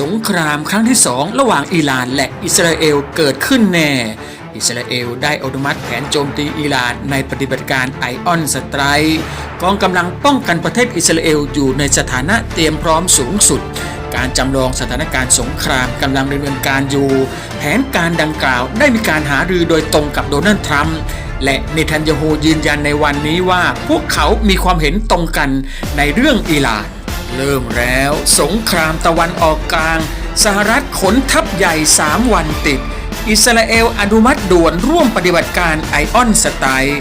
สงครามครั้งที่สองระหว่างอิหร่านและอิสราเอลเกิดขึ้นแน่ อิสราเอลได้อนุมัติแผนโจมตีอิหร่านในปฏิบัติการไอออนสไตร์กองกำลังป้องกันประเทศอิสราเอลอยู่ในสถานะเตรียมพร้อมสูงสุด การจำลองสถานการณ์สงครามกำลังดำเนินการอยู่ แผนการดังกล่าวได้มีการหารือโดยตรงกับโดนัลด์ทรัมป์และเนทันยาฮูยืนยันในวันนี้ว่าพวกเขามีความเห็นตรงกันในเรื่องอิหร่าน เริ่มแล้วสงครามตะวันออกกลาง สหรัฐขนทัพใหญ่ 3 วันติด อิสราเอลอนุมัติด่วนร่วมปฏิบัติการไอออนสไตล์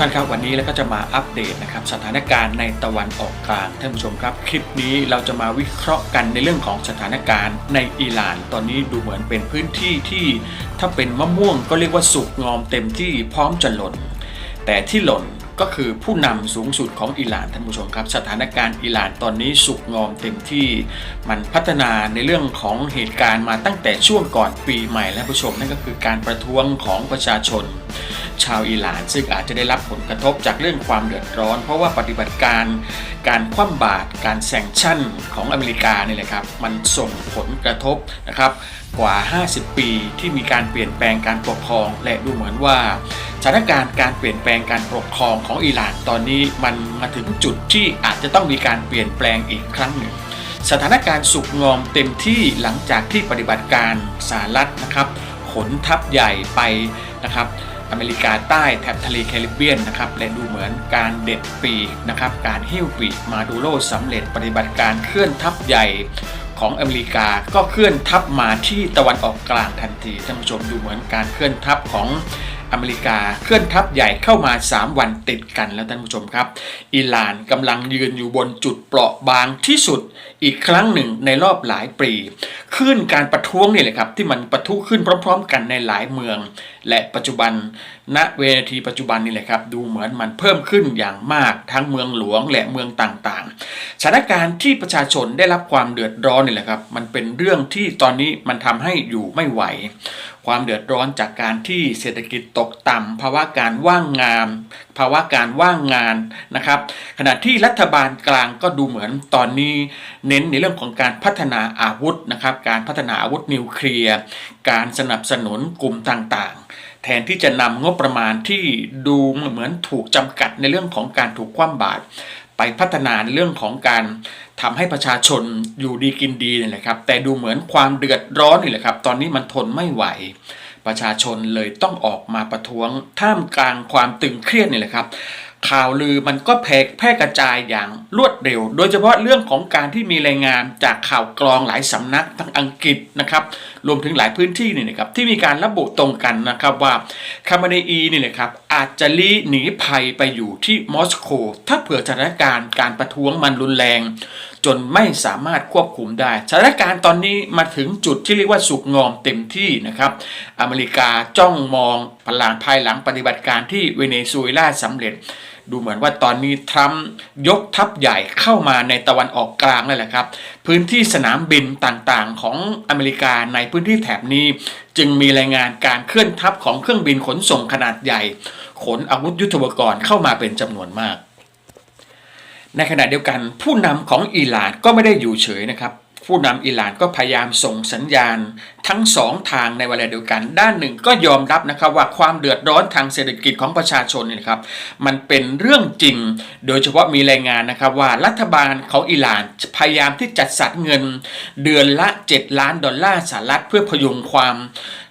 ท่านครับวันนี้แล้วก็จะมาอัปเดตนะครับสถานการณ์ในตะวันออกกลางท่านผู้ชมครับ คลิปนี้เราจะมาวิเคราะห์กันในเรื่องของสถานการณ์ในอิหร่าน ตอนนี้ดูเหมือนเป็นพื้นที่ที่ ถ้าเป็นมะม่วงก็เรียกว่าสุกงอมเต็มที่พร้อมจะหล่น แต่ที่หล่นก็คือผู้นำสูงสุดของอิหร่านท่านผู้ชมครับ สถานการณ์อิหร่านตอนนี้สุกงอมเต็มที่ มันพัฒนาในเรื่องของเหตุการณ์มาตั้งแต่ช่วงก่อนปีใหม่แล้วผู้ชมนั่นก็คือการประท้วงของประชาชน ชาวอิหร่าน ซึ่งอาจจะได้รับผลกระทบจากเรื่องความเดือดร้อน เพราะว่าปฏิบัติการการคว่ำบาตรการแซงชั่นของอเมริกานี่แหละครับมันส่งผลกระทบนะครับกว่า 50 ปีที่มีการเปลี่ยนแปลงการปกครอง และดูเหมือนว่าสถานการณ์การเปลี่ยนแปลงการปกครองของอิหร่านตอนนี้มันมาถึงจุดที่อาจจะต้องมีการเปลี่ยนแปลงอีกครั้งหนึ่งสถานการณ์สุกงอมเต็มที่หลังจากที่ปฏิบัติการสหรัฐนะครับ ขนทัพใหญ่ไปนะครับ อเมริกาใต้แถบทะเลแคริบเบียนนะครับและดูเหมือนการเด็ดปีกนะครับการหิ้วปีกมาดูโรสำเร็จปฏิบัติการเคลื่อนทัพใหญ่ของอเมริกาก็เคลื่อนทัพมาที่ตะวันออกกลางทันทีท่านผู้ชมดูเหมือนการเคลื่อนทัพของ อเมริกาเคลื่อนทัพใหญ่เข้ามา 3 วันติดกันแล้วท่านผู้ชมครับ อิหร่านกำลังยืนอยู่บนจุดเปราะบางที่สุดอีกครั้งหนึ่งในรอบหลายปีขึ้นการประท้วงนี่แหละครับ ที่มันประทุขึ้นพร้อม ๆ กันในหลายเมือง และปัจจุบันณเวทีปัจจุบันนี่แหละครับ ดูเหมือนมันเพิ่มขึ้นอย่างมากทั้งเมืองหลวงและเมืองต่างๆสถานการณ์ที่ประชาชนได้รับความเดือดร้อนนี่แหละครับ มันเป็นเรื่องที่ตอนนี้มันทำให้อยู่ไม่ไหว ความเดือดร้อนจากการที่เศรษฐกิจตกต่ำภาวะการว่างงาน ภาวะการว่างงานนะครับ ขณะที่รัฐบาลกลางก็ดูเหมือนตอนนี้ เน้นในเรื่องของการพัฒนาอาวุธนะครับ การพัฒนาอาวุธนิวเคลียร์ การสนับสนุนกลุ่มต่างๆ แทนที่จะนำงบประมาณที่ดูเหมือนถูกจำกัดในเรื่องของการถูกคว่ำบาตร ไปพัฒนาในเรื่องของการทำให้ประชาชนอยู่ดีกินดีนี่แหละครับ แต่ดูเหมือนความเดือดร้อนนี่แหละครับ ตอนนี้มันทนไม่ไหว ประชาชนเลยต้องออกมาประท้วงท่ามกลางความตึงเครียดนี่แหละครับ ข่าวลือมันก็แพร่แพร่กระจายอย่างรวดเร็ว โดยเฉพาะเรื่องของการที่มีรายงานจากข่าวกรองหลายสำนักทั้งอังกฤษนะครับรวมถึงหลายพื้นที่นี่นะครับที่มีการระบุตรงกันนะครับว่าคามาเนอีนี่แหละครับอาจจะลี้หนีภัยไปอยู่ที่มอสโกถ้าเผื่อสถานการณ์การประท้วงมันรุนแรง จนไม่สามารถควบคุมได้สถานการณ์ตอนนี้มาถึงจุดที่เรียกว่าสุกงอมเต็มที่นะครับ อเมริกาจ้องมองพลางภายหลังปฏิบัติการที่เวเนซุเอลาสำเร็จ ดูเหมือนว่าตอนนี้ทรัมป์ยกทัพใหญ่เข้ามาในตะวันออกกลางแล้วแหละครับ พื้นที่สนามบินต่างๆ ของอเมริกาในพื้นที่แถบนี้ จึงมีรายงานการเคลื่อนทัพของเครื่องบินขนส่งขนาดใหญ่ ขนอาวุธยุทโธปกรณ์เข้ามาเป็นจำนวนมาก ในขณะเดียวกันผู้นำของอิหร่านก็ไม่ได้อยู่เฉยนะครับ ผู้นำอิหร่านก็พยายามส่งสัญญาณ ทั้งสองทางในเวลาเดียวกัน ด้านหนึ่งก็ยอมรับนะครับว่าความเดือดร้อนทางเศรษฐกิจของประชาชนนี่ครับมันเป็นเรื่องจริง โดยเฉพาะมีรายงานนะครับว่ารัฐบาลของอิหร่านพยายามที่จัดสรรเงิน เดือนละ 7 ล้านดอลลาร์สหรัฐเพื่อพยุงความ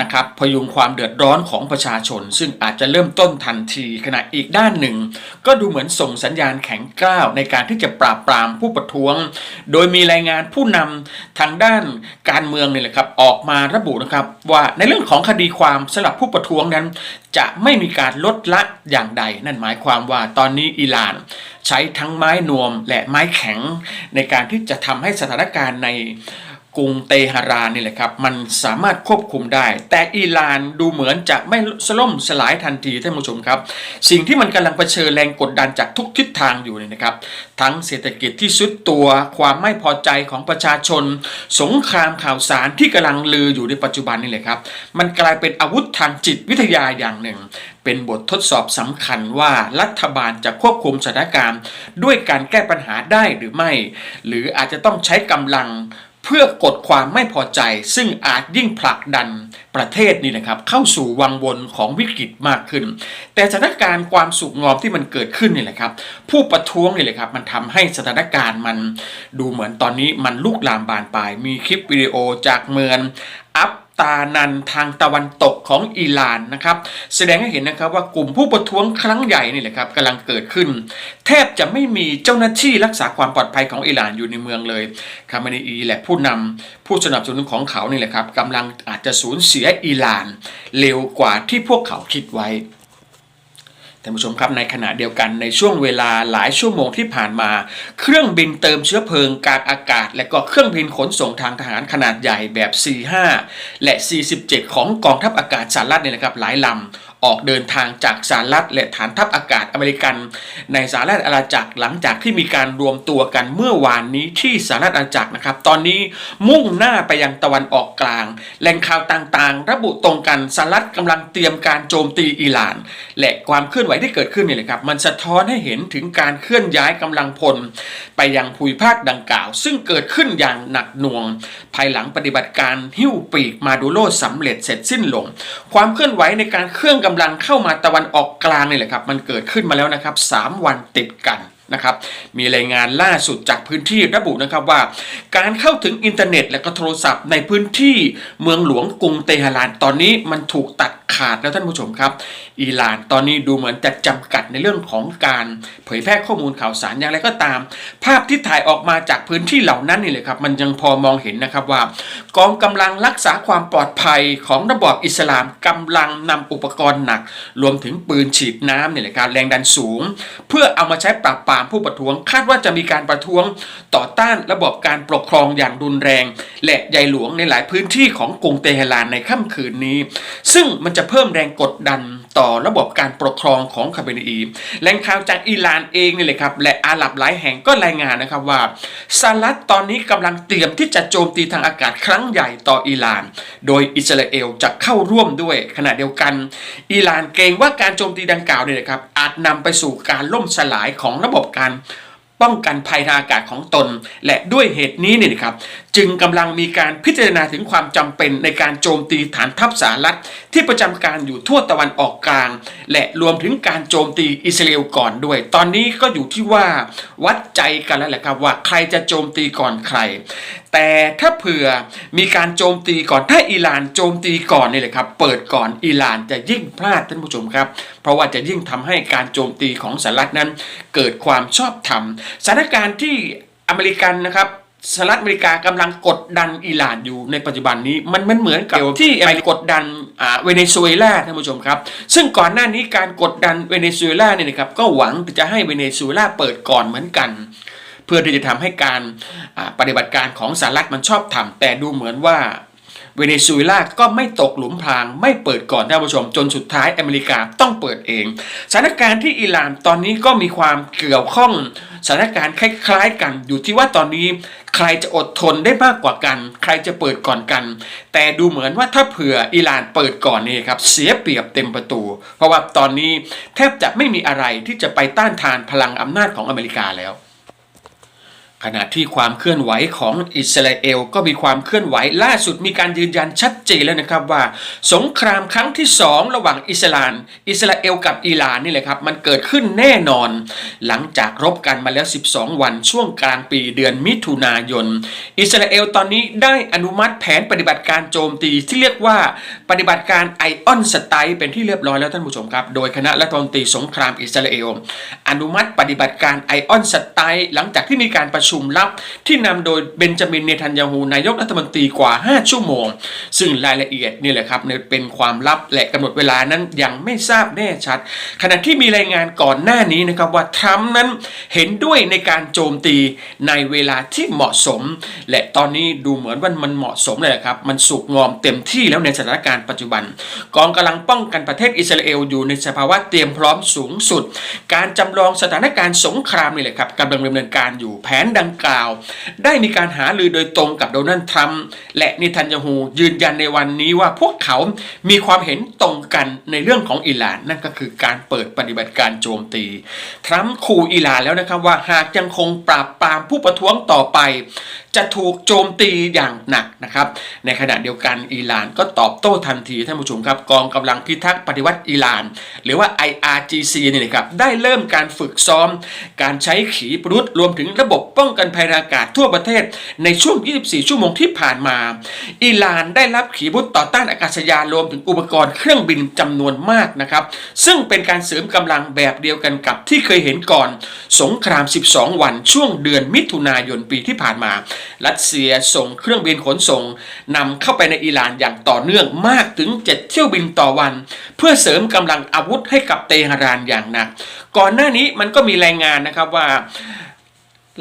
นะครับพยุงความเดือดร้อนของประชาชน ซึ่งอาจจะเริ่มต้นทันทีขณะอีกด้านหนึ่ง ก็ดูเหมือนส่งสัญญาณแข็งกร้าวในการที่จะปราบปรามผู้ประท้วง โดยมีรายงานผู้นำทางด้านการเมืองนี่แหละครับออกมาระบุนะครับว่าในเรื่องของคดีความสำหรับผู้ประท้วงนั้น จะไม่มีการลดละอย่างใด นั่นหมายความว่าตอนนี้อิหร่าน ใช้ทั้งไม้นวมและไม้แข็ง ในการที่จะทำให้สถานการณ์ใน กรุงเตหะรานนี่แหละครับ มันสามารถควบคุมได้ แต่อิหร่านดูเหมือนจะไม่สล่มสลายทันทีท่านผู้ชมครับ สิ่งที่มันกำลังเผชิญแรงกดดันจากทุกทิศทางอยู่เนี่ยนะครับ ทั้งเศรษฐกิจที่สุดตัวความไม่พอใจของประชาชน สงครามข่าวสารที่กำลังลืออยู่ในปัจจุบันนี่แหละครับ มันกลายเป็นอาวุธทางจิตวิทยาอย่างหนึ่ง เป็นบททดสอบสำคัญว่ารัฐบาลจะควบคุมสถานการณ์ ด้วยการแก้ปัญหาได้หรือไม่ หรืออาจจะต้องใช้กำลัง พื่อกดความไม่พอใจซึ่งอาจยิ่งผลักดันประเทศนี่นะครับ เข้าสู่วังวนของวิกฤตมากขึ้น แต่สถานการณ์ความสุขงอมที่มันเกิดขึ้นนี่แหละครับ ผู้ประท้วงนี่แหละครับมันทำให้สถานการณ์มันดูเหมือนตอนนี้มันลุกลามบานปลาย มีคลิปวิดีโอจากเมืองอัพ ตานันทางตะวันตกของอิหร่านนะครับ แสดงให้เห็นนะครับว่ากลุ่มผู้ประท้วงครั้งใหญ่นี่แหละครับกำลังเกิดขึ้น แทบจะไม่มีเจ้าหน้าที่รักษาความปลอดภัยของอิหร่านอยู่ในเมืองเลยคาเมนีอีและผู้นำผู้สนับสนุนของเขานี่แหละครับกำลังอาจจะสูญเสียอิหร่าน เร็วกว่าที่พวกเขาคิดไว้ ท่านผู้ชมครับในขณะเดียวกันในช่วงเวลาหลายชั่วโมงที่ผ่านมา เครื่องบินเติมเชื้อเพลิงกลางอากาศ และก็เครื่องบินขนส่งทางทหารขนาดใหญ่แบบ C5 และ C17 ของกองทัพอากาศสหรัฐเนี่ยนะครับหลายลำ ออกเดินทางจากสหรัฐและฐานทัพอากาศอเมริกัน ในสหรัฐอาณาจักรหลังจากที่มีการรวมตัวกันเมื่อวานนี้ที่สหรัฐอาณาจักรนะครับ ตอนนี้มุ่งหน้าไปยังตะวันออกกลาง แหล่งข่าวต่างๆ ระบุตรงกันสหรัฐกำลังเตรียมการโจมตีอิหร่าน และความเคลื่อนไหวที่เกิดขึ้นนี่แหละครับ มันสะท้อนให้เห็นถึงการเคลื่อนย้ายกำลังพล ไปยังภูมิภาคดังกล่าว ซึ่งเกิดขึ้นอย่างหนักหน่วง ภายหลังปฏิบัติการหิ้วปีกมาดูโลสำเร็จเสร็จสิ้นลง ความเคลื่อนไหวในการเคลื่อนกำลังเข้ามาตะวันออกกลางนี่แหละครับ มันเกิดขึ้นมาแล้วนะครับ 3 วันติดกันนะครับมีรายงานล่าสุดจากพื้นที่ระบุนะครับว่า การเข้าถึงอินเทอร์เน็ตและก็โทรศัพท์ในพื้นที่เมืองหลวงกรุงเตหะรานตอนนี้มันถูกตัด ขาดแล้วท่านผู้ชมครับ อิหร่านตอนนี้ดูเหมือนจะจำกัดในเรื่องของการเผยแพร่ข้อมูลข่าวสารอย่างไรก็ตาม ภาพที่ถ่ายออกมาจากพื้นที่เหล่านั้นนี่เลยครับ มันยังพอมองเห็นนะครับว่า กองกำลังรักษาความปลอดภัยของระบอบอิสลามกำลังนำอุปกรณ์หนัก รวมถึงปืนฉีดน้ำเนี่ยแหละครับแรงดันสูง เพื่อเอามาใช้ปราบปรามผู้ประท้วง คาดว่าจะมีการประท้วงต่อต้านระบบการปกครองอย่างรุนแรง และใหญ่หลวงในหลายพื้นที่ของกรุงเตหะรานในค่ำคืนนี้ ซึ่งมันจะะเพิ่มแรงกดดันต่อระบบการปกครองของคาเบนีแหล่งข่าวจากอิหร่านเองนี่เลยครับ และอาหรับหลายแห่งก็รายงานนะครับว่าสหรัฐตอนนี้กำลังเตรียมที่จะโจมตีทางอากาศครั้งใหญ่ต่ออิหร่าน โดยอิสราเอลจะเข้าร่วมด้วยขณะเดียวกัน อิหร่านเกรงว่าการโจมตีดังกล่าวเนี่ยนะครับอาจนำไปสู่การล่มสลายของระบบการ ป้องกันภัยทางอากาศของตน และด้วยเหตุนี้เนี่ยนะครับจึงกำลังมีการพิจารณาถึงความจำเป็นในการโจมตีฐานทัพสหรัฐ ที่ประจำการอยู่ทั่วตะวันออกกลาง และรวมถึงการโจมตีอิสราเอลก่อนด้วย ตอนนี้ก็อยู่ที่ว่าวัดใจกันแล้วแหละครับว่าใครจะโจมตีก่อนใครแต่ถ้าเผื่อมีการโจมตีก่อนถ้าอิหร่านโจมตีก่อนนี่แหละครับ เปิดก่อนอิหร่านจะยิ่งพลาดท่านผู้ชมครับ เพราะว่าจะยิ่งทำให้การโจมตีของสหรัฐนั้น เกิดความชอบธรรมสถานการณ์ที่อเมริกันนะครับสหรัฐอเมริกากำลังกดดันอิหร่านอยู่ในปัจจุบันนี้มันมันเหมือนกับที่ไปกดดันอ่าเวเนซุเอลาท่านผู้ชมครับ ซึ่งก่อนหน้านี้การกดดันเวเนซุเอลาเนี่ยนะครับก็หวังจะให้เวเนซุเอลาเปิดก่อนเหมือนกัน เพื่อที่จะทำให้การปฏิบัติการของสหรัฐมันชอบทำแต่ดูเหมือนว่าเวเนซุเอลาก็ไม่ตกหลุมพราง ไม่เปิดก่อนท่านผู้ชม จนสุดท้ายอเมริกาต้องเปิดเองสถานการณ์ที่อิหร่านตอนนี้ก็มีความเกี่ยวข้องสถานการณ์คล้ายๆ กันอยู่ที่ว่าตอนนี้ ใครจะอดทนได้มากกว่ากัน ใครจะเปิดก่อนกัน แต่ดูเหมือนว่าถ้าเผื่ออิหร่านเปิดก่อนนี่ครับเสียเปรียบเต็มประตู เพราะว่าตอนนี้แทบจะไม่มีอะไรที่จะไปต้านทานพลังอำนาจของอเมริกาแล้ว ขณะที่ความเคลื่อนไหวของอิสราเอลก็มีความเคลื่อนไหวล่าสุดมีการยืนยันชัดเจนแล้วนะครับว่า สงครามครั้งที่สองระหว่างอิสราเอลอิสราเอลกับอิหร่านนี่แหละครับมันเกิดขึ้นแน่นอน หลังจากรบกันมาแล้ว 12 วันช่วงกลางปีเดือนมิถุนายน อิสราเอลตอนนี้ได้อนุมัติแผนปฏิบัติการโจมตีที่เรียกว่าปฏิบัติการไอออนสไตล์เป็นที่เรียบร้อยแล้วท่านผู้ชมครับ โดยคณะรัฐมนตรีสงครามอิสราเอล อนุมัติปฏิบัติการไอออนสไตล์หลังจากที่มีการประชุมชุมลับ ที่นำโดยเบนจามินเนทันยาฮูนายกรัฐมนตรีกว่า 5 ชั่วโมง ซึ่งรายละเอียดนี่แหละครับเป็นความลับและกำหนดเวลานั้นยังไม่ทราบแน่ชัด ขณะที่มีรายงานก่อนหน้านี้นะครับว่าทรัมป์นั้นเห็นด้วยในการโจมตีในเวลาที่เหมาะสม และตอนนี้ดูเหมือนว่ามันเหมาะสมเลยครับมันสุกงอมเต็มที่แล้วในสถานการณ์ปัจจุบัน กองกำลังป้องกันประเทศอิสราเอลอยู่ในสภาวะเตรียมพร้อมสูงสุด การจำลองสถานการณ์สงครามนี่แหละครับกำลังดำเนินการอยู่แผนดงกล่าว ได้มีการหารือโดยตรงกับโดนัลด์ทรัมป์และนิทันยาฮูยืนยันในวันนี้ว่าพวกเขามีความเห็นตรงกันในเรื่องของอิหร่าน นั่นก็คือการเปิดปฏิบัติการโจมตี ทรัมป์ขู่อิหร่านแล้วนะครับว่าหากยังคงปราบปรามผู้ประท้วงต่อไปจะถูกโจมตีอย่างหนักนะครับ ในขณะเดียวกันอิหร่านก็ตอบโต้ทันทีท่านผู้ชมครับกองกำลังพิทักษ์ปฏิวัติอิหร่าน หรือว่า IRGC นี่นะครับได้เริ่มการฝึกซ้อม การใช้ขีปนาวุธรวมถึงระบบป้องกันภัยอากาศทั่วประเทศ ในช่วง 24 ชั่วโมงที่ผ่านมาอิหร่านได้รับขีปนาวุธต่อต้านอากาศยานรวมถึงอุปกรณ์เครื่องบินจำนวนมากนะครับ ซึ่งเป็นการเสริมกำลังแบบเดียวกันกับที่เคยเห็นก่อน สงคราม 12 วันช่วงเดือนมิถุนายนปีที่ผ่านมารัสเซียส่งเครื่องบินขนส่งนำเข้าไปในอิหร่านอย่างต่อเนื่องมากถึง 7 เที่ยวบินต่อวัน เพื่อเสริมกำลังอาวุธให้กับเตหะรานอย่างหนัก ก่อนหน้านี้มันก็มีรายงานนะครับว่า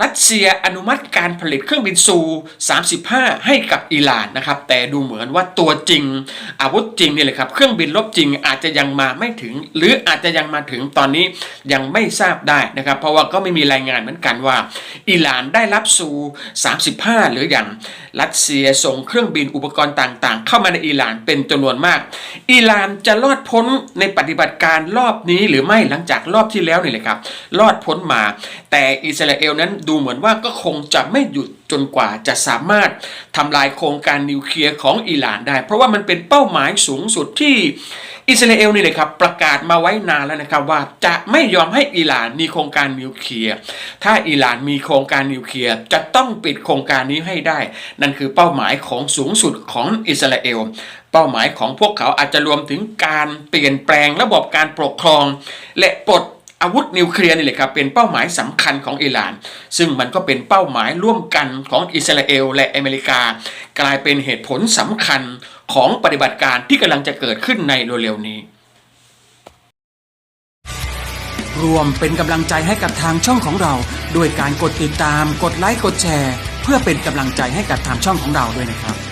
รัสเซียอนุมัติการผลิตเครื่องบินซู 35 ให้กับอิหร่านนะครับ แต่ดูเหมือนว่าตัวจริง อาวุธจริงนี่แหละครับ เครื่องบินลบจริงอาจจะยังมาไม่ถึง หรืออาจจะยังมาถึงตอนนี้ยังไม่ทราบได้นะครับ เพราะว่าก็ไม่มีรายงานเหมือนกันว่า อิหร่านได้รับซู 35 หรืออย่างรัสเซียส่งเครื่องบินอุปกรณ์ต่างๆ เข้ามาในอิหร่านเป็นจำนวนมาก อิหร่านจะรอดพ้นในปฏิบัติการรอบนี้หรือไม่หลังจากรอบที่แล้วนี่แหละครับรอดพ้นมา แต่อิสราเอลนั้นดูเหมือนว่าก็คงจะไม่หยุดจนกว่าจะสามารถทำลายโครงการนิวเคลียร์ของอิหร่านได้ เพราะว่ามันเป็นเป้าหมายสูงสุดที่อิสราเอลนี่เลยครับประกาศมาไว้นานแล้วนะครับว่าจะไม่ยอมให้อิหร่านมีโครงการนิวเคลียร์ถ้าอิหร่านมีโครงการนิวเคลียร์จะต้องปิดโครงการนี้ให้ได้ นั่นคือเป้าหมายของสูงสุดของอิสราเอลเป้าหมายของพวกเขาอาจจะรวมถึงการเปลี่ยนแปลงระบบการปกครอง และปลด อาวุธนิวเคลียร์นี่แหละครับเป็นเป้าหมายสำคัญของอิหร่าน ซึ่งมันก็เป็นเป้าหมายร่วมกันของอิสราเอลและอเมริกา กลายเป็นเหตุผลสำคัญของปฏิบัติการที่กำลังจะเกิดขึ้นในเร็วๆนี้ รวมเป็นกำลังใจให้กับทางช่องของเรา ด้วยการกดติดตาม กดไลค์กดแชร์ เพื่อเป็นกำลังใจให้กับทางช่องของเราด้วยนะครับ